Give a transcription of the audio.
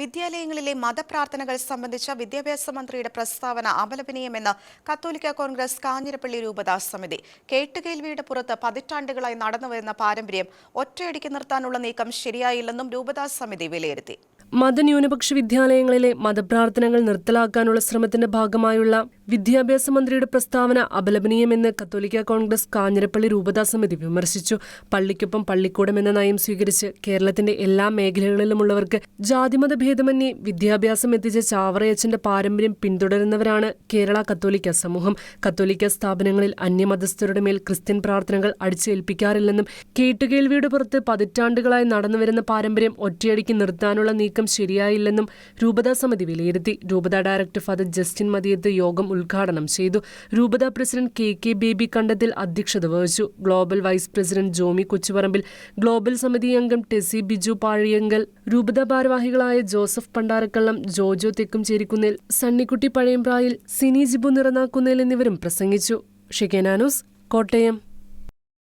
വിദ്യാലയങ്ങളിലെ മതപ്രാർത്ഥനകൾ സംബന്ധിച്ച വിദ്യാഭ്യാസ മന്ത്രിയുടെ പ്രസ്താവന അപലപനീയമെന്ന് കത്തോലിക്ക കോൺഗ്രസ് കാഞ്ഞിരപ്പള്ളി രൂപതാ സമിതി കേട്ടുകേൾവിയുടെ പുറത്ത് പതിറ്റാണ്ടുകളായി നടന്നുവരുന്ന പാരമ്പര്യം ഒറ്റയടിക്ക് നിർത്താനുള്ള നീക്കം ശരിയായില്ലെന്നും രൂപതാ സമിതി വിലയിരുത്തി. മതന്യൂനപക്ഷ വിദ്യാലയങ്ങളിലെ മതപ്രാർത്ഥനകൾ നിർത്തലാക്കാനുള്ള ശ്രമത്തിന്റെ ഭാഗമായുള്ള വിദ്യാഭ്യാസ മന്ത്രിയുടെ പ്രസ്താവന അപലപനീയമെന്ന് കത്തോലിക്ക കോൺഗ്രസ് കാഞ്ഞിരപ്പള്ളി രൂപതാ സമിതി വിമർശിച്ചു. പള്ളിക്കൊപ്പം പള്ളിക്കൂടം എന്ന നയം സ്വീകരിച്ച് കേരളത്തിന്റെ എല്ലാ മേഖലകളിലുമുള്ളവർക്ക് ജാതിമത ഭേദമന്യേ വിദ്യാഭ്യാസം എത്തിച്ച ചാവറയച്ചന്റെ പാരമ്പര്യം പിന്തുടരുന്നവരാണ് കേരള കത്തോലിക്ക സമൂഹം. കത്തോലിക്ക സ്ഥാപനങ്ങളിൽ അന്യമതസ്ഥരുടെ മേൽ ക്രിസ്ത്യൻ പ്രാർത്ഥനകൾ അടിച്ചേൽപ്പിക്കാറില്ലെന്നും കേട്ടുകേൾവിയുടെ പുറത്ത് പതിറ്റാണ്ടുകളായി നടന്നുവരുന്ന പാരമ്പര്യം ഒറ്റയടിക്ക് നിർത്താനുള്ള നീക്കം ശരിയായില്ലെന്നും രൂപതാ സമിതി വിലയിരുത്തി. രൂപതാ ഡയറക്ടർ ഫാദർ ജസ്റ്റിൻ മതിയത്ത് യോഗം ഉദ്ഘാടനം ചെയ്തു. രൂപത president K K Baby Kandathil അധ്യക്ഷത വഹിച്ചു. Global vice president Jomi Kochuparambil global സമിതി അംഗം ടെസി ബിജു പാഴിയങ്കൽ രൂപത ഭാരവാഹികളായ ജോസഫ് പണ്ടാരക്കള്ളം ജോജോ തെക്കുംചേരിക്കുന്നിൽ സണ്ണിക്കുട്ടി പഴയമ്പ്രായിൽ സിനി ജിബു നിറനാക്കുന്നേൽ എന്നിവരും പ്രസംഗിച്ചു. ഷിക്കേനാനൂസ് കോട്ടയം.